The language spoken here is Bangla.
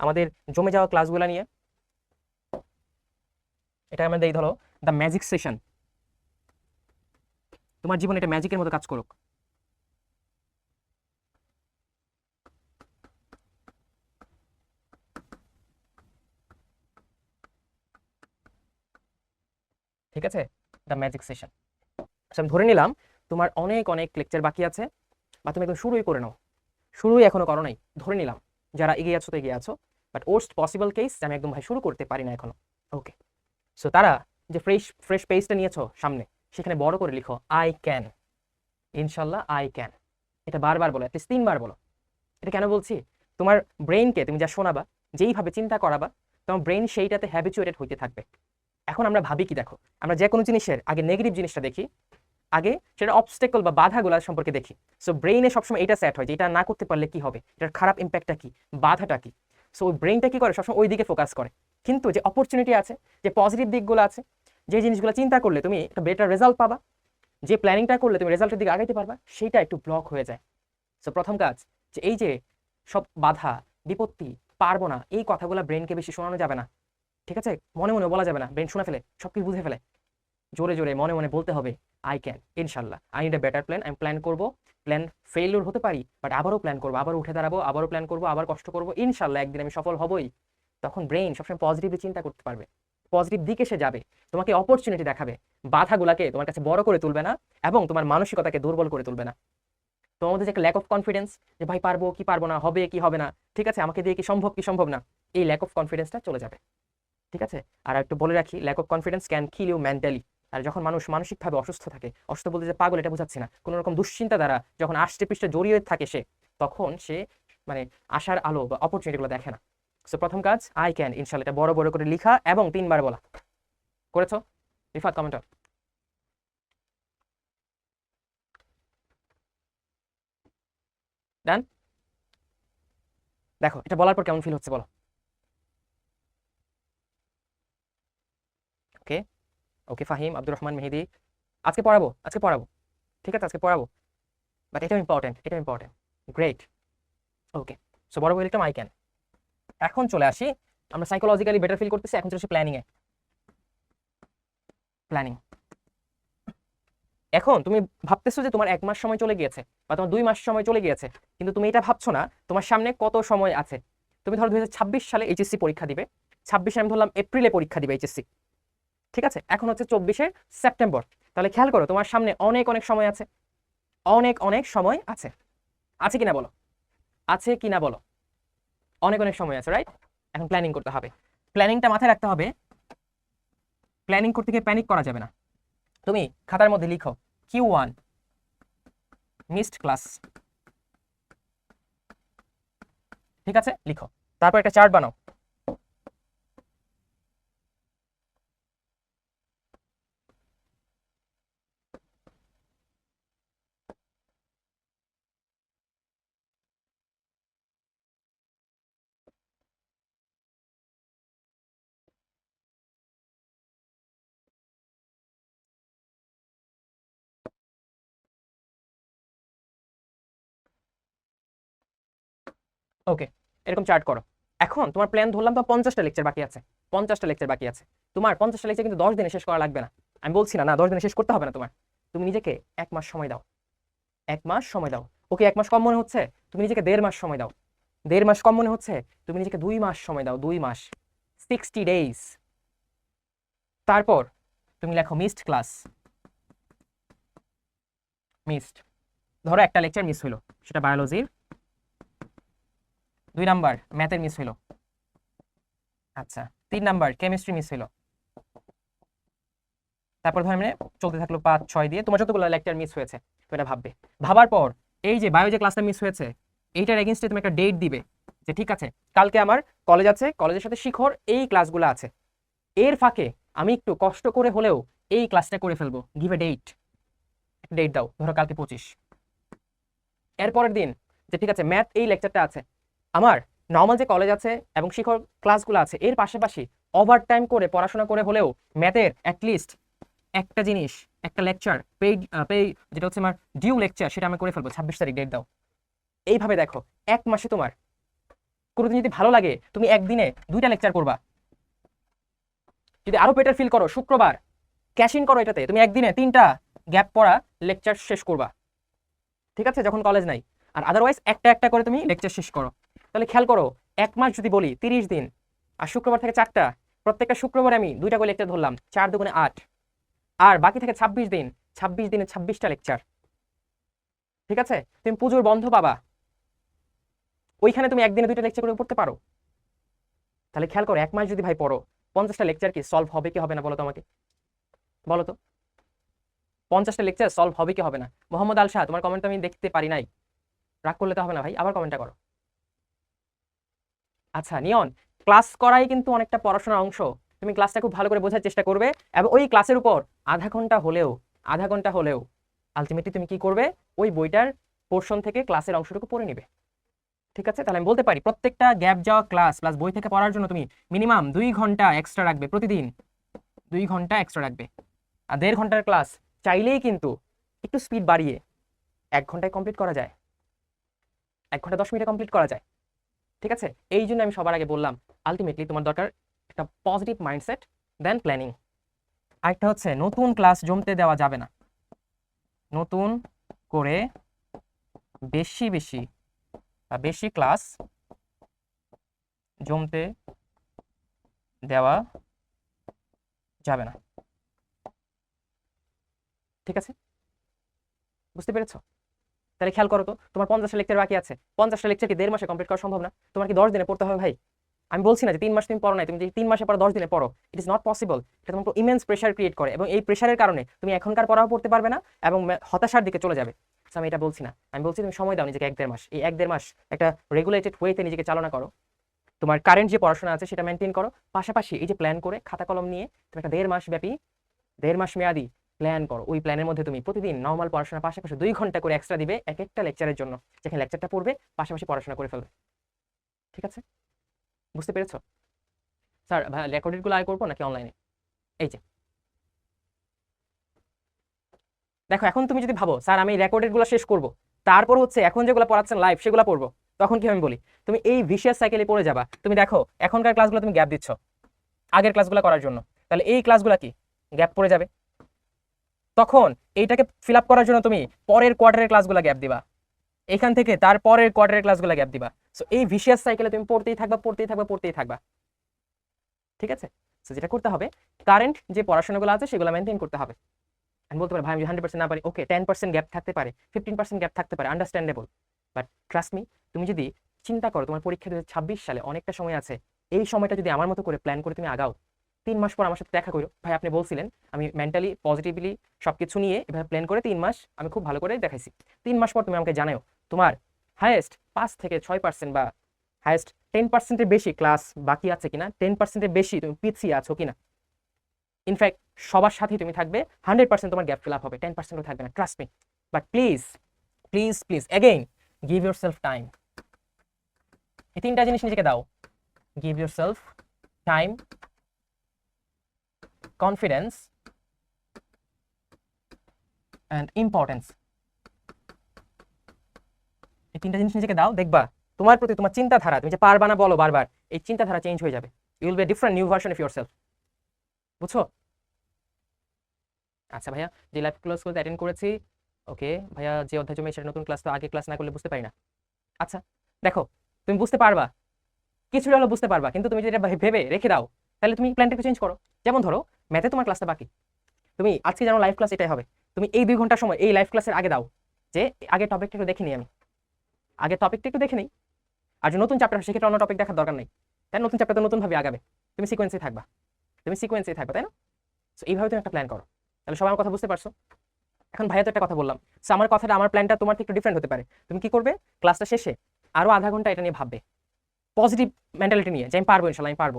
আমাদের জমে যাওয়া ক্লাসগুলো নিয়ে। এটা আমাদের এই ধরো দ্য ম্যাজিক সেশন তোমার জীবনে এটা ম্যাজিকের মতো কাজ করুক। ঠিক আছে? দ্য ম্যাজিক সেশন আমি ধরে নিলাম, তোমার অনেক অনেক লেকচার বাকি আছে, বা তুমি একদম শুরুই করে নাও। শুরুই এখনও করো নাই। ধরে নিলাম, যারা এগিয়ে আছো তো এগিয়ে আছো। বাট ওর্স্ট পসিবল কেস আমি একদম ভাই শুরু করতে পারি না এখনও। ওকে সো তারা যে ফ্রেশ ফ্রেশ পেজটা নিয়েছো সামনে, সেখানে বড় করে লিখো আই ক্যান ইনশাল্লাহ আই ক্যান এটা বারবার বলো অ্যাটলিস্ট তিনবার বলো। এটা কেন বলছি? তোমার ব্রেইনকে তুমি যা শোনাবা, যেইভাবে চিন্তা করাবা, তোমার ব্রেইন সেইটাতে হ্যাবিচুয়েটেড হইতে থাকবে। এখন আমরা ভাবি কি দেখো, আমরা যে কোনো জিনিসের আগে নেগেটিভ জিনিসটা দেখি, আগে সেটা অবস্টেকল বা বাধাগুলো সম্পর্কে দেখি। সো ব্রেইনে সবসময় এটা সেট হয় যে এটা না করতে পারলে কি হবে? এটার খারাপ ইম্প্যাক্টটা কি? বাধাটা কি? সো ওই ব্রেইনটা কি করে? সবসময় ওই দিকে ফোকাস করে। কিন্তু যে অপরচুনিটি আছে, যে পজিটিভ দিকগুলো আছে, যে জিনিসগুলো চিন্তা করলে তুমি একটা বেটার রেজাল্ট পাবা। যে প্ল্যানিংটা করলে তুমি রেজাল্টের দিকে আগাইতে পারবা, সেটা একটু ব্লক হয়ে যায়। সো প্রথম কাজ, যে এই যে সব বাধা, বিপত্তি, পারব না, এই কথাগুলো ব্রেনকে বেশি শোনানো যাবে না। ঠিক আছে? মনে মনে বলা যাবে না। ব্রেন শুনে ফেলে সব কিছু বুঝে ফেলে। জোরে জোরে মনে মনে বলতে হবে আই ক্যান ইনশাল্লাহ। I need a better plan আমি প্ল্যান করব। প্ল্যান ফেইলিওর হতে পারি বাট আবারও প্ল্যান করব আবার উঠে দাঁড়াবো, আবারও প্ল্যান করব, আবার কষ্ট করব ইনশাল্লাহ একদিন আমি সফল হবই। তখন ব্রেইন সবসময় পজিটিভলি চিন্তা করতে পারবে। পজিটিভ দিকে সে যাবে, তোমাকে অপরচুনিটি দেখাবে। বাধাগুলাকে তোমার কাছে বড় করে তুলবে না, এবং তোমার মানসিকতাকে দুর্বল করে তুলবে না। তোমার মধ্যে যে ল্যাক অফ কনফিডেন্স যে, ভাই, পারব কি পারব না, হবে কি হবে না, ঠিক আছে, আমাকে দিয়ে কি সম্ভব কি সম্ভব না? এই ল্যাক অফ কনফিডেন্সটা চলে যাবে। ঠিক আছে? আর একটু বলে রাখি lack of confidence can kill you mentally আর যখন মানুষ মানসিকভাবে অসুস্থ থাকে, অসুস্থ বলতে যে পাগল, এটা বোঝাচ্ছি না। কোনো রকম দুশ্চিন্তা দ্বারা যখন আষ্টে পৃষ্ঠে জড়িয়ে থাকে সে, তখন সে মানে আশার আলো বা অপরচুনিটিগুলো দেখে না। সো প্রথম কাজ আই ক্যান ইনশাল্লাহ, এটা বড় বড় করে লিখা এবং তিনবার বলা। করেছ? রিফাত কমেন্ট ডান দেখো, এটা বলার পর কেমন ফিল হচ্ছে বলো ওকে ওকে ফাহিম আব্দুর রহমান মেহেদি আজকে পড়াবো আজকে পড়াবো। ঠিক আছে, আজকে পড়াবো। বাট এটাও ইম্পর্টেন্ট এটা ইম্পর্টেন্ট গ্রেট ওকে সো বড় বই লিখলাম আই ক্যান এখন চলে আসি, আমরা সাইকোলজিক্যালি বেটার ফিল করতেছি, এখন চলে আসি প্ল্যানিংয়ে প্ল্যানিং এখন তুমি ভাবতেছো যে তোমার এক মাস সময় চলে গিয়েছে, বা তোমার দুই মাস সময় চলে গিয়েছে, কিন্তু তুমি এটা ভাবছ না, তোমার সামনে কত সময় আছে। তুমি ধরো দু হাজার ছাব্বিশ সালে এইচএসসি পরীক্ষা দিবে, ছাব্বিশে আমি ধরলাম এপ্রিলে পরীক্ষা দিবে এইচএসসি ঠিক আছে? এখন হচ্ছে চব্বিশে সেপ্টেম্বর। তাহলে খেয়াল করো, তোমার সামনে অনেক অনেক সময় আছে। অনেক অনেক সময় আছে। আছে কিনা বলো? আছে কিনা বলো? অনেক অনেক সময় আছে রাইট এখন প্ল্যানিং করতে হবে। প্ল্যানিংটা মাথায় রাখতে হবে। প্ল্যানিং করতে গিয়ে প্যানিক করা যাবে না। তুমি খাতার মধ্যে লিখো কিউ ওয়ান মিসড ক্লাস ঠিক আছে? লিখো। তারপর একটা চার্ট বানাও। ওকে এরকম চার্ট করো। এখন তোমার প্ল্যান ধরলাম তো পঞ্চাশটা লেকচার বাকি আছে। পঞ্চাশটা লেকচার বাকি আছে। তোমার পঞ্চাশটা লেকচার কিন্তু দশ দিনে শেষ করা লাগবে না। আমি বলছি না না, দশ দিনে শেষ করতে হবে না তোমার। তুমি নিজেকে এক মাস সময় দাও। এক মাস সময় দাও। ওকে, এক মাস কম মনে হচ্ছে? তুমি নিজেকে দেড় মাস সময় দাও। দেড় মাস কম মনে হচ্ছে? তুমি নিজেকে দুই মাস সময় দাও, দুই মাস। সিক্সটি ডেইজ তারপর তুমি লেখো মিসড ক্লাস মিসড ধরো একটা লেকচার মিস হলো সেটা বায়োলজির দুই নাম্বার ম্যাথের মিস হইল। আচ্ছা তিন নাম্বার কেমিস্ট্রি মিস হইল। তারপর ধর মানে চলতে থাকল পাঁচ, ছয় দিয়ে, তোমার যতগুলো লেকচার মিস হয়েছে, তো এটা ভাববে। ভাবার পর, এই যে বায়ো যে ক্লাসটা মিস হয়েছে, এইটার এগেনস্টে তুমি একটা ডেট দিবে, যে ঠিক আছে, কালকে আমার কলেজ আছে কলেজের সাথে শিখর, এই ক্লাসগুলো আছে। এর ফাঁকে আমি একটু কষ্ট করে হলেও এই ক্লাসটা করে ফেলব গিভ এ ডেট ডেট দাও, ধরো কালকে পঁচিশ। এরপরের দিন, যে ঠিক আছে ম্যাথ এই লেকচারটা আছে আমার নর্মাল যে কলেজ আছে এবং শিক্ষক ক্লাসগুলো আছে, এর পাশাপাশি ওভার টাইম করে পড়াশোনা করে হলেও ম্যাথের অ্যাটলিস্ট একটা জিনিস, একটা লেকচার পেইড পে যেটা হচ্ছে আমার ডিউ লেকচার সেটা আমি করে ফেলব, ছাব্বিশ তারিখ ডেট দাও। এইভাবে দেখো, এক মাসে তোমার কোনোদিন যদি ভালো লাগে, তুমি একদিনে দুইটা লেকচার করবা। যদি আরও বেটার ফিল করো, শুক্রবার ক্যাশ ইন করো এটাতে, তুমি একদিনে তিনটা গ্যাপ পড়া লেকচার শেষ করবা। ঠিক আছে? যখন কলেজ নাই। আর আদারওয়াইজ একটা একটা করে তুমি লেকচার শেষ করো। তাহলে খেয়াল করো, এক মাস যদি বলি, তিরিশ দিন। আর শুক্রবার থেকে চারটা। প্রত্যেকটা শুক্রবার আমি দুইটা করে লেকচার ধরলাম, চার দুগুণে আট। আর বাকি থেকে ছাব্বিশ দিন, ছাব্বিশ দিনে ছাব্বিশটা লেকচার ঠিক আছে? তুমি পুজোর বন্ধ পাবা। ওইখানে তুমি একদিনে দুইটা লেকচার করে পড়তে পারো। তাহলে খেয়াল করো, এক মাস যদি ভাই পড়ো, পঞ্চাশটা লেকচার কি সলভ হবে কি হবে না বলো তো আমাকে বলো তো। পঞ্চাশটা লেকচার সলভ হবে কি হবে না? মোহাম্মদ আল শাহ তোমার কমেন্ট আমি দেখতে পারি নাই। রাগ করলে তো হবে না ভাই, আবার কমেন্টটা করো। আচ্ছা নিয়ন, ক্লাস করাই কিন্তু অনেকটা পড়াশোনার অংশ। তুমি ক্লাসটা খুব ভালো করে বোঝার চেষ্টা করবে এবং ওই ক্লাসের উপর আধা ঘণ্টা হলেও, আধা ঘণ্টা হলেও আলটিমেটলি তুমি কি করবে? ওই বইটার পোর্শন থেকে ক্লাসের অংশটুকু পড়ে নিবে। ঠিক আছে? তাহলে আমি বলতে পারি, প্রত্যেকটা গ্যাপ যাওয়া ক্লাস প্লাস বই থেকে পড়ার জন্য তুমি মিনিমাম দুই ঘণ্টা এক্সট্রা রাখবে প্রতিদিন। দুই ঘণ্টা এক্সট্রা রাখবে। আর দেড় ঘণ্টার ক্লাস চাইলেই কিন্তু একটু স্পিড বাড়িয়ে এক ঘন্টায় কমপ্লিট করা যায়। এক ঘণ্টা দশ মিনিটে কমপ্লিট করা যায়। ঠিক আছে? এই জন্য আমি সবার আগে বললাম আলটিমেটলি তোমার দরকার একটা পজিটিভ মাইন্ডসেট দেন প্ল্যানিং আরেকটা হচ্ছে, নতুন ক্লাস জমতে দেওয়া যাবে না। নতুন করে বেশি বেশি বা বেশি ক্লাস জমতে দেওয়া যাবে না। ঠিক আছে? বুঝতে পেরেছ? তাহলে খেয়াল করো তো, তোমার পঞ্চাশটা লেকচার বাকি আছে। পঞ্চাশটা লেকচার কি দেড় মাসে কমপ্লিট করা সম্ভব না? তোমার কি দশ দিনে পড়তে হবে ভাই? আমি বলছি না যে তিন মাস তুমি পড়ো নাই, তুমি যদি তিন মাসে পড়ো, দশ দিনে পড়ো। ইট ইস নট পসিবল এটা তোমাকে ইমেন্স প্রেশার ক্রিয়েট করে এবং এই প্রেশারের কারণে তুমি এখনকার পড়াও পড়তে পারবে না এবং হতাশার দিকে চলে যাবে। আমি এটা বলছি না। আমি বলছি তুমি সময় দাও নিজেকে এক দেড় মাস। এই এক দেড় মাস একটা রেগুলেটেড ওয়েতে নিজেকে চালনা করো। তোমার কারেন্ট যে পড়াশোনা আছে সেটা মেনটেন করো। পাশাপাশি এই যে প্ল্যান করে খাতা কলম নিয়ে তুমি একটা দেড় মাস ব্যাপী, দেড় মাস মেয়াদি প্ল্যান করো। ওই প্ল্যানের মধ্যে তুমি প্রতিদিন নর্মাল পড়াশোনার পাশাপাশি দুই ঘণ্টা করে এক্সট্রা দিবে এক একটা লেকচারের জন্য। যেখানে লেকচারটা পড়বে, পাশাপাশি পড়াশোনা করে ফেলবে। ঠিক আছে? বুঝতে পেরেছ? স্যার রেকর্ডেডগুলো আয় করব নাকি অনলাইনে এই যে। দেখো, এখন তুমি যদি ভাবো স্যার আমি রেকর্ডেডগুলো শেষ করব, তারপর হচ্ছে এখন যেগুলো পড়াচ্ছেন লাইভ সেগুলো পড়ব, তখন কি আমি বলি? তুমি এই ভিশিয়াস সাইকেলে পড়ে যাবা। তুমি দেখো, এখনকার ক্লাসগুলো তুমি গ্যাপ দিচ্ছ আগের ক্লাসগুলো করার জন্য। তাহলে এই ক্লাসগুলো কি? গ্যাপ পড়ে যাবে। তখন এইটাকে ফিল আপ করার জন্য তুমি পরের কোয়ার্টারের ক্লাসগুলো গ্যাপ দিবা। এখান থেকে তার পরের কোয়ার্টারের ক্লাসগুলো গ্যাপ দিবা। সো এই ভিশিয়াস সাইকেলে তুমি পড়তেই থাকবা পড়তেই থাকবা পড়তেই থাকবা। ঠিক আছে? সো যেটা করতে হবে কারেন্ট যে পড়াশোনাগুলো আছে, সেগুলো মেনটেন করতে হবে। আমি বলতে পারি, ভাই, আমি হান্ড্রেড পার্সেন্ট না পারি। ওকে টেন পার্সেন্ট গ্যাপ থাকতে পারে ফিফটিন পার্সেন্ট গ্যাপ থাকতে পারে আন্ডারস্ট্যান্ডেবল বাট ট্রাস্ট মি তুমি যদি চিন্তা করো, তোমার পরীক্ষা দু সালে অনেকটা সময় আছে, এই সময়টা যদি আমার মতো করে প্ল্যান করে তুমি আগাও তিন মাস পর আমার সাথে দেখা করো ভাই, আপনি বলছিলেন, আমি মেন্টালি পজিটিভলি সবকিছু নিয়ে এভাবে প্ল্যান করে তিন মাস আমি খুব ভালো করে দেখাইছি। তিন মাস পর তুমি আমাকে জানাও তোমার হায়েস্ট পাঁচ থেকে ছয় পার্সেন্ট বা হায়েস্ট টেন পার্সেন্টের বেশি ক্লাস বাকি আছে কিনা টেন পার্সেন্টের বেশি তুমি পিছিয়ে আছো কিনা। ইনফ্যাক্ট সবার সাথেই তুমি থাকবে হান্ড্রেড পার্সেন্ট তোমার গ্যাপ ফিল আপ হবে টেন পার্সেন্টও থাকবে না trust me but please please please again give yourself time এই তিনটা জিনিস নিজেকে দাও। Give yourself time confidence and importance এই তিনটা জিনিস নিজেকে দাও, দেখবা তোমার প্রতি তোমার চিন্তাধারা, তুমি যে পারবা না বলো বারবার, এই চিন্তাধারা চেঞ্জ হয়ে যাবে। You will be different new version of your বুঝছ? আচ্ছা ভাইয়া, যে লাইভ ক্লাসগুলো অ্যাটেন্ড করেছি, ওকে, ভাইয়া যে অধ্যায় জমে সেটা নতুন ক্লাস তো আগে ক্লাস না করলে বুঝতে পারি না। আচ্ছা দেখো, তুমি বুঝতে পারবা, কিছুটা হলো বুঝতে পারবা, কিন্তু তুমি যদি এটা ভেবে রেখে দাও, তাহলে তুমি প্ল্যানটাকে চেঞ্জ করো। যেমন ধরো ম্যাথে তোমার ক্লাসটা বাকি। তুমি আজকে যেন লাইভ ক্লাস এটাই হবে। তুমি এই দুই ঘণ্টার সময় এই লাইভ ক্লাসের আগে দাও। যে আগে টপিকটা একটু দেখে নিই আমি। আগে টপিকটা একটু দেখে নিই। আর যে নতুন চ্যাপ্টার সেক্ষেত্রে অন্য টপিক দেখার দরকার নেই। তাই নতুন চ্যাপ্টার তো নতুনভাবে আগাবে। তুমি সিকোয়েন্সে থাকবা। তুমি সিকোয়েন্সে থাকবে, তাই না? সো এইভাবে তুমি একটা প্ল্যান করো। তাহলে সবাই আমার কথা বুঝতে পারছ? এখন ভাইয়া তো একটা কথা বললাম। সো আমার কথাটা, আমার প্ল্যানটা তোমার থেকে একটু ডিফারেন্ট হতে পারে। তুমি কি করবে? ক্লাসটা শেষে আরও আধা ঘণ্টা এটা নিয়ে ভাববে। পজিটিভ মেন্টালিটি নিয়ে যে আমি পারব, ইনশাল্লাহ, আমি পারব।